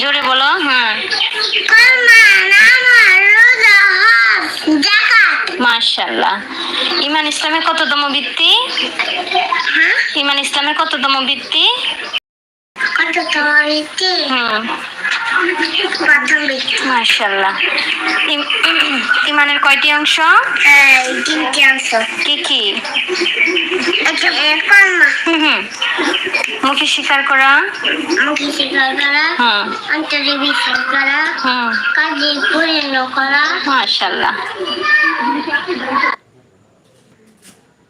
জোরে বলো হ্যাঁ। মাশাল্লাহ ইমান ইসলামের কততম বৃত্তি ইমান ইসলামের কততম বৃত্তি হুম বৃত্তি ব্যক্তি মাশাল্লাহ ইমানের কয়টি অংশ? তিনটি অংশ কি কি? মুখে স্বীকার করা মুখে স্বীকার করা? হুম অন্তরে বিশ্বাস করা কাজে পরিণত করা মাশাল্লাহ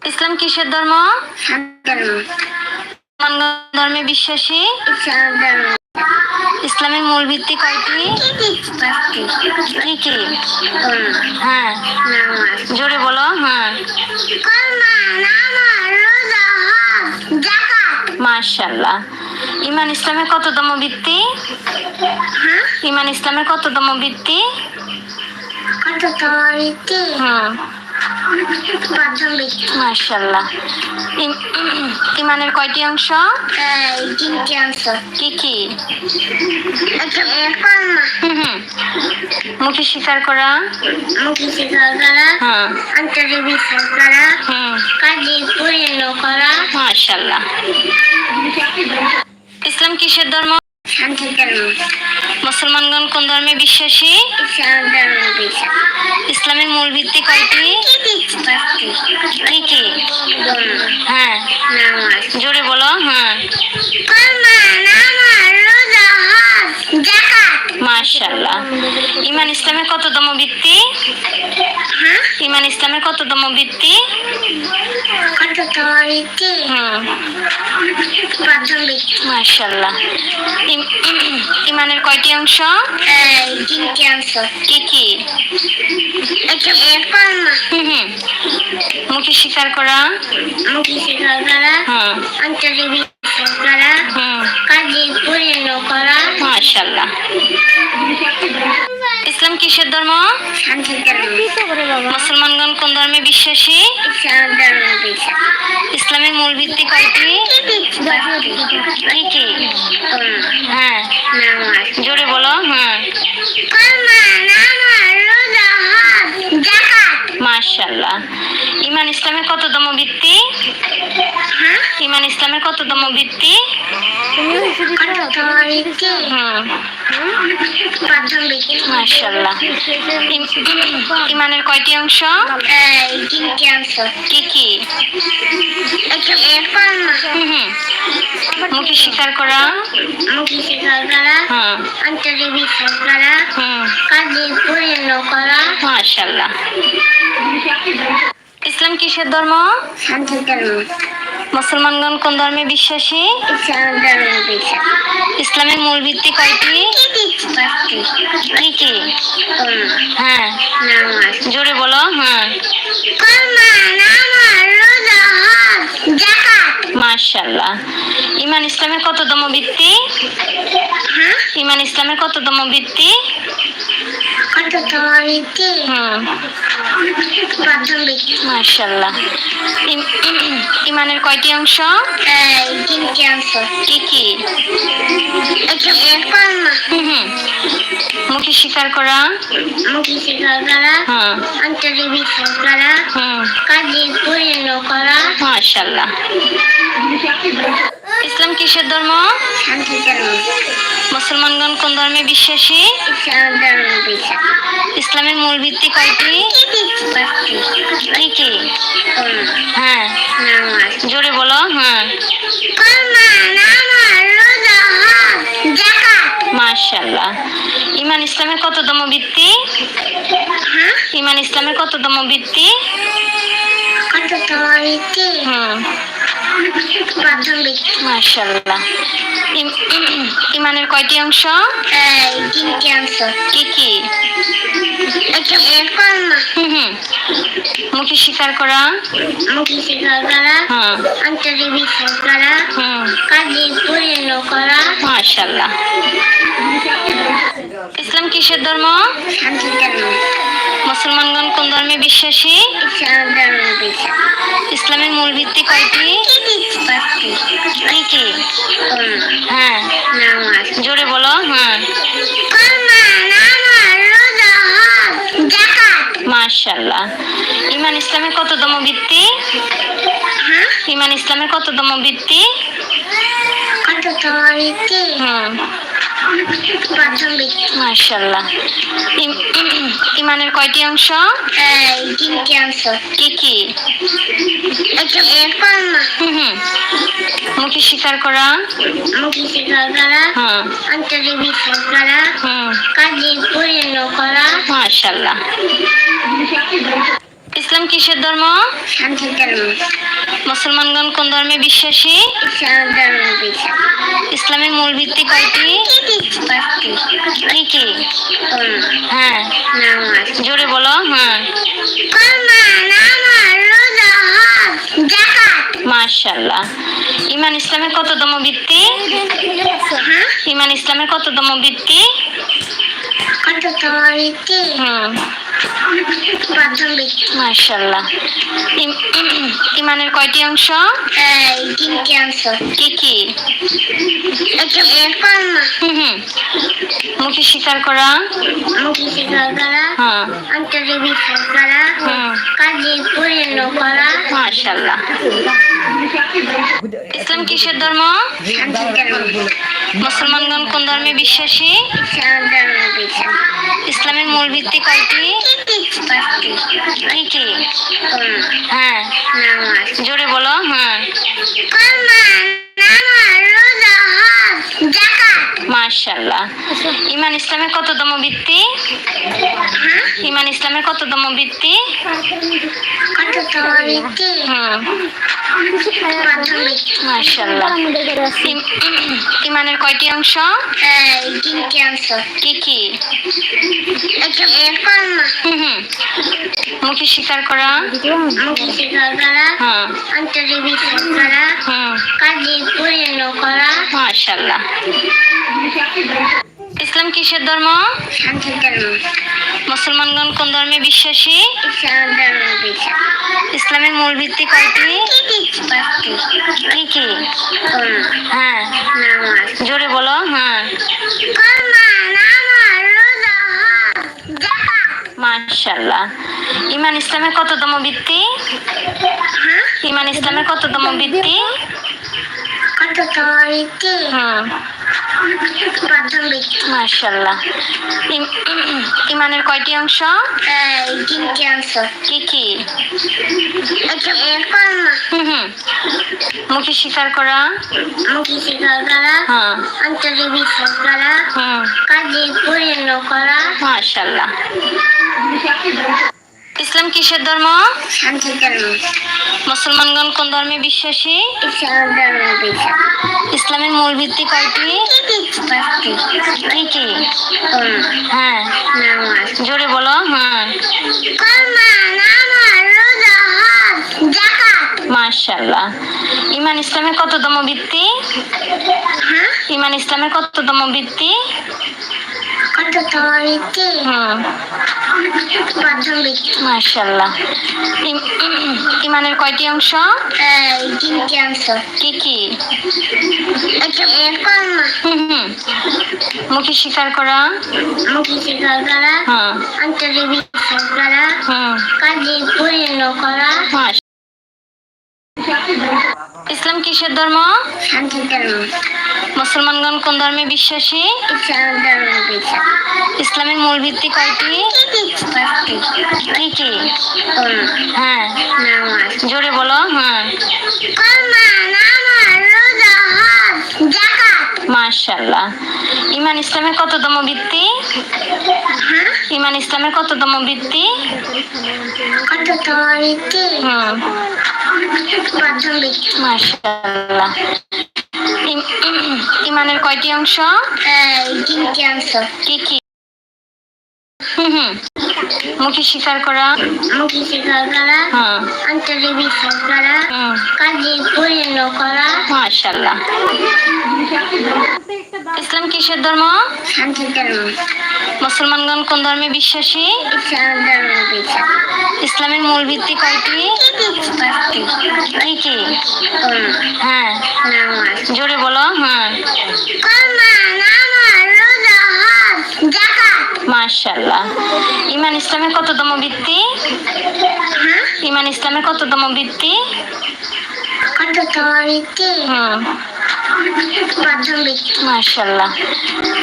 ইসলাম কিসের ধর্ম? ধর্মে বিশ্বাসী? সাধারণ। ইসলামের মূল ভিত্তি কয়টি কি কি? হ্যাঁ। জোরে বলো হ্যাঁ। মাশাল্লাহ ইমান ইসলামের কততম বৃত্তি হ্যাঁ। ইমান ইসলামের কততম কত তোমার ইতি হুম ইমানের কয়টি অংশ? কি কি? মুখে স্বীকার করা মুখে স্বীকার করা? অন্তরে বিশ্বাস করা কাজে পরিণত করা ইসলাম কিসের ধর্ম? ধর্ম। মুসলমানগণ কোন ধর্মে বিশ্বাসী? ইসলামের মূল ভিত্তি কয়টি? কি কি? হ্যাঁ। জোরে বলো হ্যাঁ। মাশাল্লাহ ইমান ইসলামের কততম বৃত্তি হ্যাঁ? ইমান ইসলামের কততম বৃত্তি কত ইতি হুম। প্রথম ব্যক্তি মাশাল্লাহ ইমানের কয়টি অংশ? তিনটি অংশ। কি কি? মুখে স্বীকার করা? মুখে স্বীকার করা। অন্তরে বিশ্বাস করা। কাজে পরিণত করা। মাশাল্লাহ ইসলাম কিসের ধর্ম? মুসলমানগণ কোন ধর্মে বিশ্বাসী? ইসলাম ইসলামের মূল ভিত্তি কয়টি? কি কি? হ্যাঁ। জোরে বলো হ্যাঁ। জাকাত মাশাল্লাহ ইমান ইসলামের কততম বৃত্তি হ্যাঁ? ইমান ইসলামের কততম বৃত্তি ইম- ইমানের কয়টি অংশ? কি কি? মুখে স্বীকার করা? পরিণত করা মাশাল্লাহ ইসলাম কিসের ধর্ম? ধর্ম। মুসলমানগণ কোন ধর্মে বিশ্বাসী? ইসলামের মূল ভিত্তি কয়টি? কি কি? হ্যাঁ। জোরে বলো হ্যাঁ। মাশাল্লাহ ইমান ইসলামের কততম বৃত্তি হ্যাঁ? ইমান ইসলামের কততম বৃত্তি কত দম বৃত্তি হুম। প্রথম ব্যক্তি মাশাল্লাহ ইম- ইমানের কয়টি অংশ? তিনটি অংশ। কি কি? মুখে স্বীকার করা। মুখে স্বীকার করা হুম অন্তরে বিশ্বাস করা হুম কাজে পরিণত করা। মাশাল্লাহ ইসলাম কিসের ধর্ম? শান্তি ধর্ম। মুসলমানগণ কোন ধর্মে বিশ্বাসী? ইসলাম ধর্ম বিশ্বাস। ইসলামের মূল ভিত্তি কয়টি? কি কি? হ্যাঁ। নামাজ। জোরে বলো হ্যাঁ। মাশাল্লাহ ইমান ইসলামের কততম বৃত্তি হ্যাঁ? ইমান ইসলামের কততম বৃত্তি কত দম বৃত্তি হুম। প্রথম ব্যক্তি ইমানের কয়টি অংশ? তিনটি অংশ কি কি? মুখে স্বীকার করা মুখে স্বীকার করা? অন্তরে বিশ্বাস করা কাজে পরিণত করা মাশাল্লাহ ইসলাম কিসের ধর্ম? শান্তি ধর্ম। মুসলমানগণ কোন ধর্মে বিশ্বাসী? ইসলামের মূল ভিত্তি কয়টি? কি কি হ্যাঁ। জোরে বলো হ্যাঁ। মার্শাল্লাহ ইমান ইসলামের কততম ভিত্তি? ইমান ইসলামের কত দম ভিত্তি? হুম মাশাল্লাহ ইম- ইমানের কয়টি অংশ? তিনটি অংশ কি কি? মুখে স্বীকার করা মুখে স্বীকার করা? অন্তরে বিশ্বাস করা কাজে পরিণত করা মাশাল্লাহ ইসলাম কিসের ধর্ম? মুসলমানগণ কোন ধর্মে বিশ্বাসী? ইসলামের মূল ভিত্তি কয়টি? কি কি হ্যাঁ। জোরে বলো হ্যাঁ। মাশাল্লাহ ইমান ইসলামের কততম ভিত্তি? ইমান ইসলামের কততম ভিত্তি? কত তোমার ইতি হুম। ইমানের কয়টি অংশ? কি কি? মুখে স্বীকার করা মুখে স্বীকার করা? অন্তরে করা কাজে করা ইসলাম কিসের ধর্ম? মুসলমানগণ কোন ধর্মে বিশ্বাসী? ইসলামের মূল ভিত্তি কয়টি? কি কি হ্যাঁ জোরে বলো হ্যাঁ। মাশাল্লাহ ইমান ইসলামের কততম ভিত্তি বৃত্তি? ইমান ইসলামের কততম বৃত্তি? কত তোমার বৃত্তি? হুম। ইমানের কয়টি অংশ? কি কি? মুখে স্বীকার করা। করা হ্যাঁ। কাজে পরিণত করা মাশাল্লাহ ইসলাম কিসের ধর্ম? মুসলমানগণ কোন ধর্মে বিশ্বাসী? ইসলামের মূল ভিত্তি কয়টি? কি কি? হ্যাঁ। জোরে বলো হ্যাঁ। মাশাল্লাহ ইমান ইসলামের কততম ভিত্তি? হ্যাঁ? ইমান ইসলামের কততম ভিত্তি? কত তোমার ইতি হুম মাশাল্লাহ ইমানের কয়টি অংশ? কি কি? মুখে স্বীকার করা মুখে স্বীকার করা? হ্যাঁ। অন্তরে বিশ্বাস করা কাজে পরিণত করা মাশাল্লাহ ইসলাম কিসের ধর্ম? মুসলমানগণ কোন ধর্মে বিশ্বাসী? ইসলামের মূল ভিত্তি কয়টি? কি কি? হ্যাঁ। জোরে বলো। হ্যাঁ। মাশাল্লাহ ইমান ইসলামের কততম ভিত্তি? হ্যাঁ? ইমান ইসলামের কততম ভিত্তি? মাশাল্লাহ ইম- ইমানের কয়টি অংশ? এই তিনটি অংশ। কি কি? হুম মুখে স্বীকার করা? মুখে স্বীকার করা। হ্যাঁ। অন্তরে বিশ্বাস করা। হুম কাজে পরিণত করা। ইসলাম কিসের ধর্ম? মুসলমানগণ কোন ধর্মে বিশ্বাসী? ইসলাম ধর্ম বিশ্বাস ইসলামের মূল ভিত্তি কয়টি? কি কি? হ্যাঁ। জোরে বলো হ্যাঁ। মাশাল্লাহ ইমান ইসলামের কততম দম বৃত্তি ইমান ইসলামের কততম ভিত্তি কত দম হুম। প্রথম বৃত্তি। মার্শাল্লাহ ইম- ইমানের কয়টি অংশ? তিনটি অংশ। কি কি? মুখে স্বীকার করা। মুখে স্বীকার করা। হ্যাঁ। বিশ্বাস করা। কাজে পরিণত করা। মাশাল্লাহ ইসলাম কিসের ধর্ম? শান্তি ধর্ম। মুসলমানগণ কোন ধর্মে বিশ্বাসী? ইসলামের মূল ভিত্তি কয়টি? কি কি? হ্যাঁ। জোরে বলো। হ্যাঁ। মাশাল্লাহ ইমান ইসলামের কততম বৃত্তি হ্যাঁ? ইমান ইসলামের কততম বৃত্তি বৃত্তি হুম।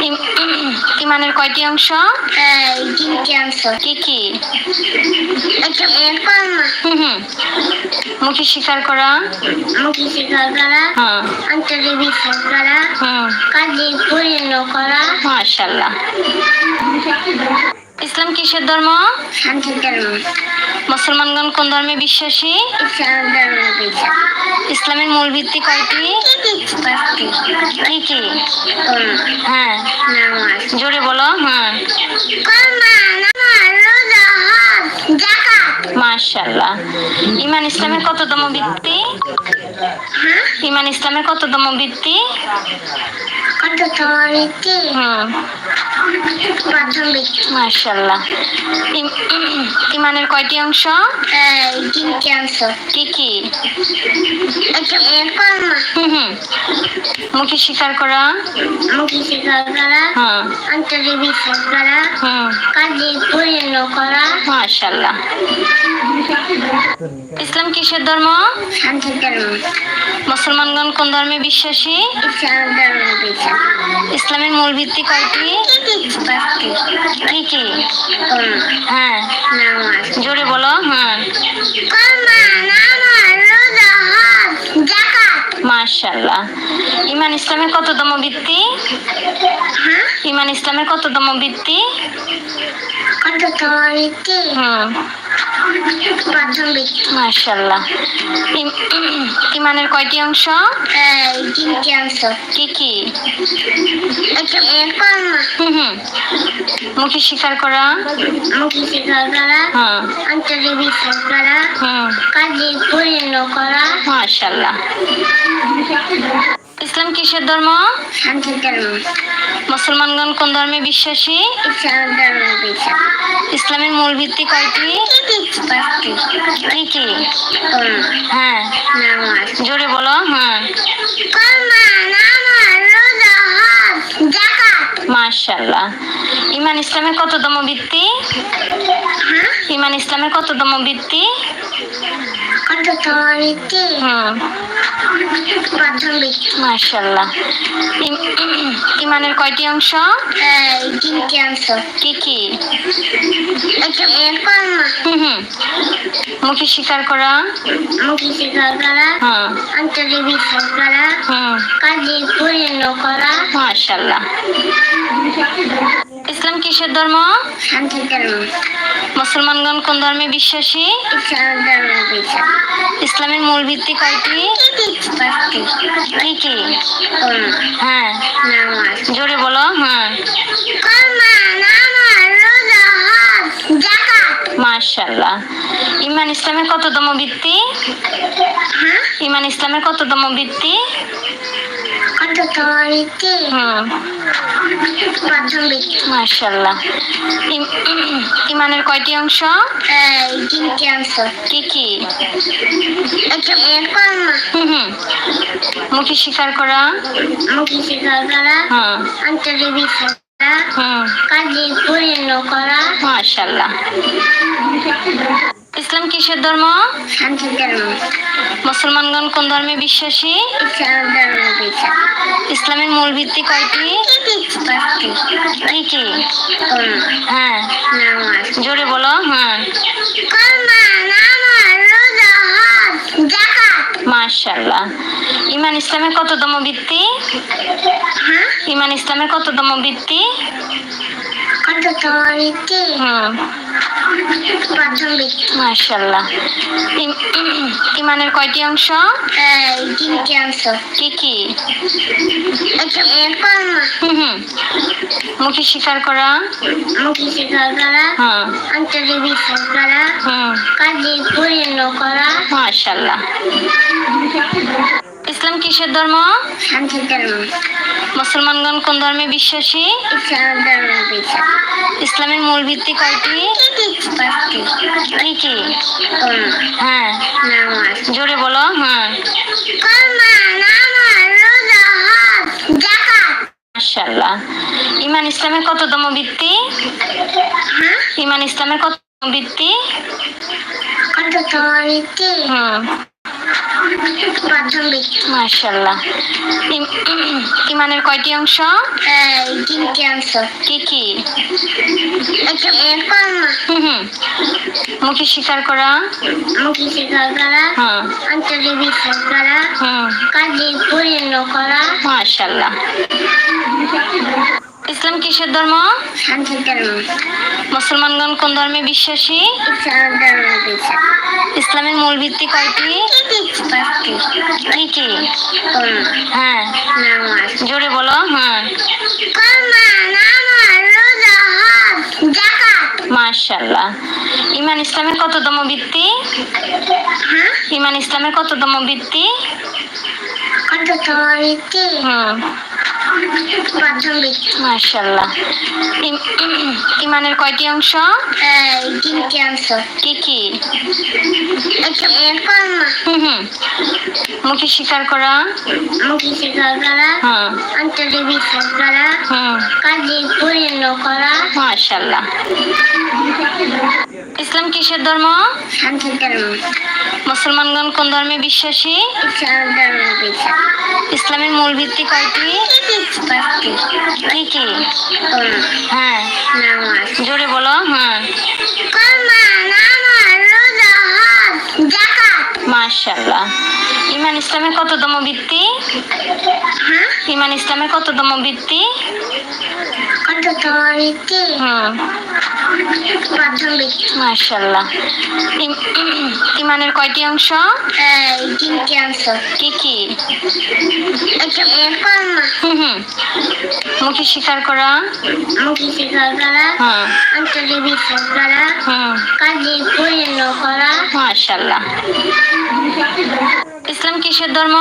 ইম- ইমানের কয়টি অংশ? তিনটি অংশ। কি কি? হুম মুখে স্বীকার করা? মুখে স্বীকার করা। হ্যাঁ। অন্তরে বিশ্বাস করা। হুম কাজে পরিণত করা। মাশাল্লাহ ইসলাম কিসের ধর্ম? শান্তি ধর্ম। মুসলমানগণ কোন ধর্মে বিশ্বাসী? ইসলামের মূল ভিত্তি কয়টি? কি কি? হ্যাঁ। জোরে বলো হ্যাঁ। মাশাল্লাহ ইমান ইসলামের কততম ভিত্তি? হ্যাঁ? ইমান ইসলামের কততম ভিত্তি? কত হুম। ইমানের কয়টি অংশ? এই তিনটি অংশ। কি কি? হুম মুখে স্বীকার করা? মুখে স্বীকার করা। অন্তরে বিশ্বাস করা। কাজে পরিণত করা। ইসলাম কিসের ধর্ম? ধর্ম। মুসলমানগণ কোন ধর্মে বিশ্বাসী? ইসলাম ধর্ম বিশ্বাস। ইসলামের মূল ভিত্তি কয়টি? কি কি? হ্যাঁ জোরে বলো হ্যাঁ। মাশাল্লাহ ইমান ইসলামের কততম ভিত্তি? হ্যাঁ ইমান ইসলামের কততম ভিত্তি? কত তোমার বৃত্তি হুম প্রথম বৃত্তি মাশাল্লাহ ইমানের কয়টি অংশ? এই তিনটি অংশ। কি কি? মুখে স্বীকার করা? মুখে স্বীকার করা। হ্যাঁ। অন্তরে বিশ্বাস করা। হুম কাজে পরিণত করা। মাশাল্লাহ ইসলাম কিসের ধর্ম? মুসলমানগণ কোন ধর্মে বিশ্বাসী? ইসলাম ধর্ম বিশ্বাস। ইসলামের মূল ভিত্তি কয়টি কি কি? হ্যাঁ। জোরে বলো হ্যাঁ। মাশাল্লাহ ইমান ইসলামের কততম ভিত্তি? হ্যাঁ? ইমান ইসলামের কততম ভিত্তি? কত তোমার বৃত্তি হুম ইম- ইমানের কয়টি অংশ? তিনটি অংশ। কি কি? হুম মুখে স্বীকার করা? মুখে স্বীকার করা। হ্যাঁ। অন্তরে বিশ্বাস করা। হুম কাজে পরিণত করা। মাশাল্লাহ ইসলাম কিসের ধর্ম? মুসলমানগণ কোন ধর্মে বিশ্বাসী? ইসলামের মূল ভিত্তি কয়টি? কি কি? হ্যাঁ। জোরে বলো হ্যাঁ। মাশাল্লাহ ইমান ইসলামের কততম ভিত্তি? হ্যাঁ? ইমান ইসলামের কততম ভিত্তি? মাশাল্লাহ ইম- ইমানের কয়টি অংশ? তিনটি অংশ। কি কি? হুম মুখে স্বীকার করা? মুখে স্বীকার করা। অন্তরে বিশ্বাস করা। হুম। কাজে পরিণত করা। মাশাল্লাহ ইসলাম কিসের ধর্ম? শান্তি ধর্ম। মুসলমানগণ কোন ধর্মে বিশ্বাসী? ইসলাম ধর্ম বিশ্বাস। ইসলামের মূল ভিত্তি কয়টি? কি কি? হ্যাঁ। জোরে বলো হ্যাঁ। মাশাল্লাহ ইমান ইসলামের কততম ভিত্তি? হ্যাঁ। ইমান ইসলামের কততম ভিত্তি? কত তোমার বৃত্তি হুম। মাশাল্লাহ ইমানের কয়টি অংশ? তিনটি অংশ কি? কি হুম মুখে স্বীকার করা। মুখে স্বীকার করা। হ্যাঁ। অন্তরে বিশ্বাস করা। হুম কাজে পরিণত করা। মাশাল্লাহ ইসলাম কিসের ধর্ম? মুসলমানগণ কোন ধর্মে বিশ্বাসী? ইসলাম ধর্ম বিশ্বাস। ইসলামের মূল ভিত্তি কয়টি? কি কি? হ্যাঁ। জোরে বলো হ্যাঁ। মাশাআল্লাহ। ইমান ইসলামের কততম ভিত্তি? হ্যাঁ? ইমান ইসলামের কততম ভিত্তি? কত তোমারিতে হুম প্রথম ব্যক্তি মাশাআল্লাহ ইমানের কয়টি অংশ? তিনটি অংশ কি কি? মুখে স্বীকার করা? মুখে স্বীকার করা অন্তরে বিশ্বাস করা কাজে পরিণত করা মাশাআল্লাহ। ইসলাম কিসের ধর্ম? মুসলমানগণ কোন ধর্মে বিশ্বাসী? ইসলাম ধর্ম বিশ্বাস ইসলামের মূল ভিত্তি কয়টি? কি কি? হ্যাঁ। জোরে বলো হ্যাঁ। হজ ইমান ইসলামের কততম ভিত্তি? হ্যাঁ? ইমান ইসলামের কততম ভিত্তি? কত তোমারিতে হুম। প্রথম ব্যক্তি ইমানের কয়টি অংশ? তিনটি অংশ। কি কি? হুম মুখে স্বীকার করা? মুখে স্বীকার করা। হুম অন্তরে বিশ্বাস করা। হুম কাজে পরিণত করা। মাশাআল্লাহ ইসলাম কিসের ধর্ম? শান্তি ধর্ম। মুসলমানগণ কোন ধর্মে বিশ্বাসী? ইসলামের মূল ভিত্তি কয়টি? কি কি? হ্যাঁ। জোরে বলো হ্যাঁ। মাশাআল্লাহ। ইমান ইসলামের কততম ভিত্তি? হ্যাঁ? ইমান ইসলামের কততম ভিত্তি? কত তোমারিতে হুম। মাশাআল্লাহ। ইমানের কয়টি অংশ? কি কি? মুখে স্বীকার করা মুখে স্বীকার করা। হুম অন্তরে বিশ্বাস করা কাজে পরিণত করা মাশাআল্লাহ। ইসলাম কিসের ধর্ম?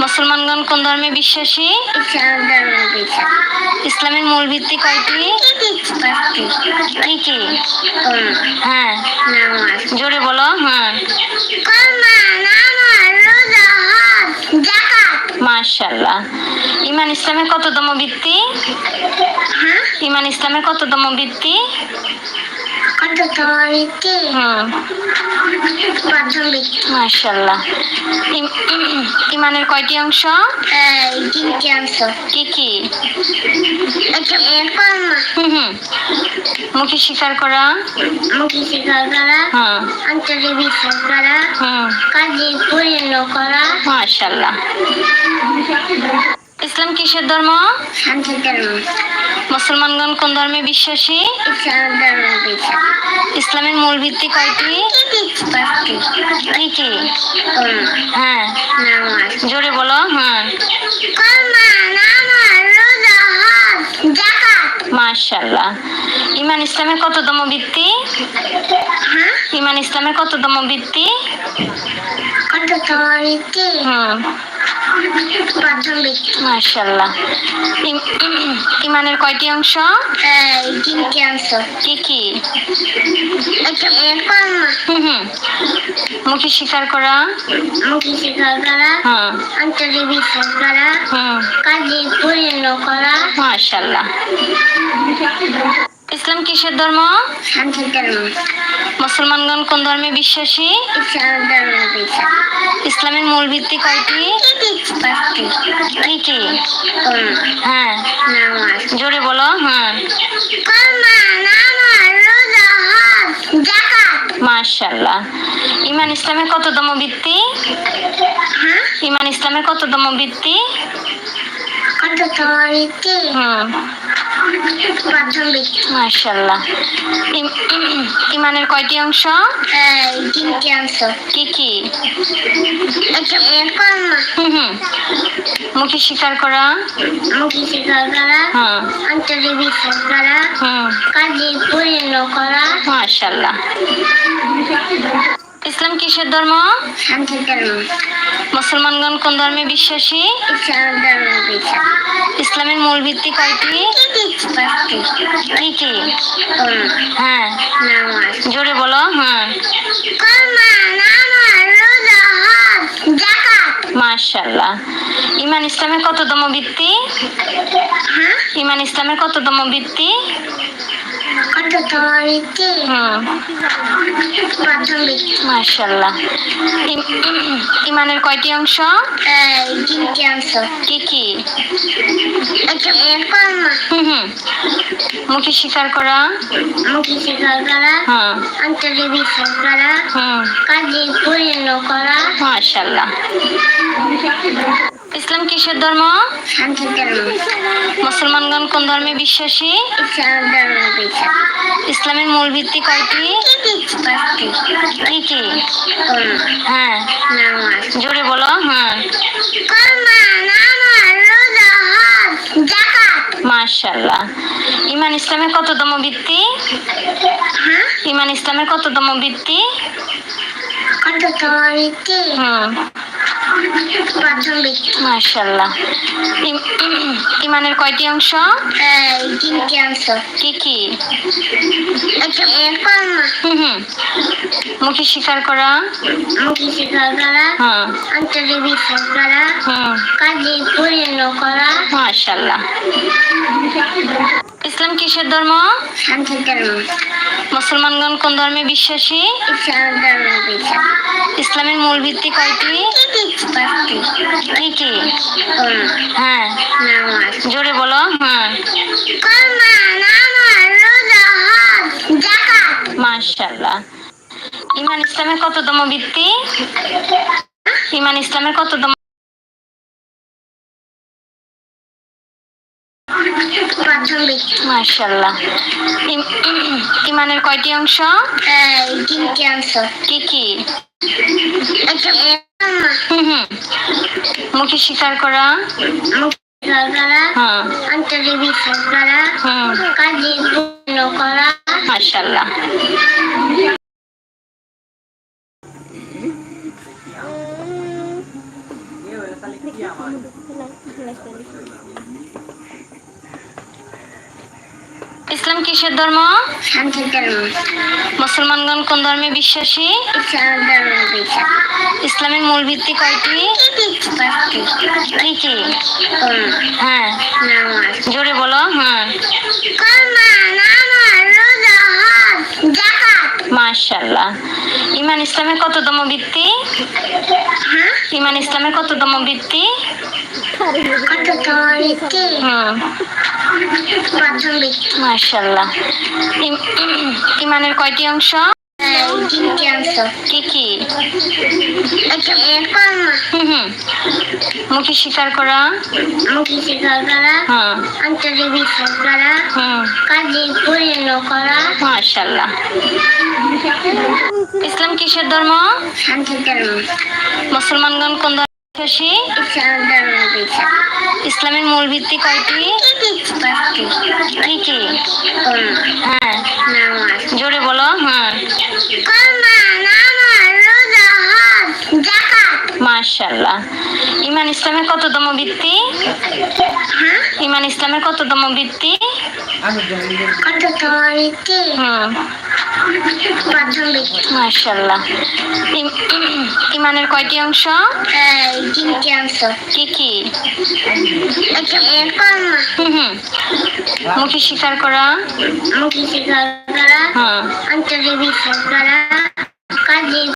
মুসলমানগণ কোন ধর্মে বিশ্বাসী? ইসলামের মূল ভিত্তি কয়টি? কি কি? হ্যাঁ। জোরে বলো হ্যাঁ। মাশাআল্লাহ। ইমান ইসলামের কততম ভিত্তি? হ্যাঁ? ইমান ইসলামের কততম ভিত্তি? কত মাশাআল্লাহ। ইমানের কয়টি অংশ? এই তিনটি অংশ। কি কি? মুখে স্বীকার করা? মুখে স্বীকার করা। হুম অন্তরে বিশ্বাস করা। হুম কাজে পরিণত করা। মাশাআল্লাহ। ইসলাম কিসের ধর্ম? মুসলমানগণ কোন ধর্মে বিশ্বাসী? ইসলাম ধর্ম বিশ্বাস। ইসলামের মূল ভিত্তি কয়টি? কি কি? হ্যাঁ। জোরে বলো হ্যাঁ। হজ ইমান ইসলামের কততম ভিত্তি? হ্যাঁ? ইমান ইসলামের কততম ভিত্তি? কত তোমারিতে হুম মাশাআল্লাহ। ইমানের কয়টি অংশ? অংশ কি কি? মুখে স্বীকার করা মুখে স্বীকার করা? অন্তরে বিশ্বাস করা কাজে পরিণত করা মাশাআল্লাহ। ইসলাম কিসের ধর্ম? শান্তি ধর্ম। মুসলমানগণ কোন ধর্মে বিশ্বাসী? ইসলাম ধর্ম বিশ্বাস। ইসলামের মূল ভিত্তি কয়টি? পাঁচটি। কি কি? হ্যাঁ। জোরে বলো হ্যাঁ। মাশাআল্লাহ। ইমান ইসলামের কততম ভিত্তি? হ্যাঁ? ইমান ইসলামের কততম ভিত্তি? কত তোমারিতে হুম। ব্যক্তি ইমানের কয়টি অংশ? তিনটি অংশ কি কি? মুখে স্বীকার করা মুখে স্বীকার করা? অন্তরে বিশ্বাস করা কাজে পরিণত করা মাশাআল্লাহ। ইসলাম কিসের ধর্ম? মুসলমানগণ কোন ধর্মে বিশ্বাসী? ইসলাম ধর্ম বিশ্বাস ইসলামের মূল ভিত্তি কয়টি কি কি? হ্যাঁ। জোরে বলো হ্যাঁ। মাশাল্লাহ ইমান ইসলামের কততম বৃত্তি হ্যাঁ? ইমান ইসলামের কততম বৃত্তি কত তোমার মাশাল্লাহ ইমানের কয়টি অংশ? তিনটি অংশ। কি কি? হুম মুখে স্বীকার করা? মুখে স্বীকার করা। অন্তরে বিশ্বাস করা। কাজে পরিণ করা। মাশাল্লাহ ইসলাম কিসের ধর্ম? মুসলমানগণ কোন ধর্মে বিশ্বাসী? ইসলাম ধর্ম বিশ্বাস ইসলামের মূল ভিত্তি কয়টি? কি কি? হ্যাঁ। জোরে বলো হ্যাঁ। মাশাল্লাহ ইমান ইসলামের কততম বৃত্তি হ্যাঁ? ইমান ইসলামের কততম বৃত্তি কত তোমার ইচ্ছে হুম। মাশাল্লাহ ইম- ইমানের কয়টি অংশ? এই তিনটি অংশ। কি কি? হুম হুম। মুখে স্বীকার করা? মুখে স্বীকার করা। হুম অন্তরে বিশ্বাস করা। হুম। কাজে পরিণ করা। মাশাল্লাহ ইসলাম কিসের ধর্ম? মুসলমানগণ কোন ধর্মে বিশ্বাসী? ইসলাম ধর্ম বিশ্বাস। ইসলামের মূল ভিত্তি কয়টি? কি কি? হ্যাঁ। জোরে বলো হ্যাঁ। মাশাল্লাহ ইমান ইসলামের কততম বৃত্তি ইমান ইসলামের কততম মাশাল্লাহ ইম- ইমানের কয়টি অংশ? তিনটি অংশ কি কি? মুখে স্বীকার করা? অন্তরে বিশ্বাস করা কাজে পরিণ করা মাশাল্লাহ ইসলাম কিসের ধর্ম? মুসলমানগণ কোন ধর্মে বিশ্বাসী? ইসলামের মূল ভিত্তি কয়টি? কি কি? হ্যাঁ। জোরে বলো হ্যাঁ। মাশাল্লাহ ইমান ইসলামের কততম বৃত্তি হ্যাঁ? ইমান ইসলামের কততম বৃত্তি ইম- ইমানের কয়টি অংশ? কি কি স্বীকার করা মুখে স্বীকার করা? হ্যাঁ। বিশ্বাস করা কাজে পরিণ করা ইসলাম কিসের ধর্ম? ধর্ম মুসলমানগণ কোন ইসলামের মূল ভিত্তি কয়টি? কি কি? হ্যাঁ জোরে বলো হ্যাঁ। জাকাত ইমান ইসলামের কততম বৃত্তি হ্যাঁ? ইমান ইসলামের কততম বৃত্তি মাশাল্লাহ ইমানের কয়টি অংশ? কি কি? মুখে স্বীকার করা? মুখে স্বীকার করা। হ্যাঁ অন্তরে বিশ্বাস করা। কাজে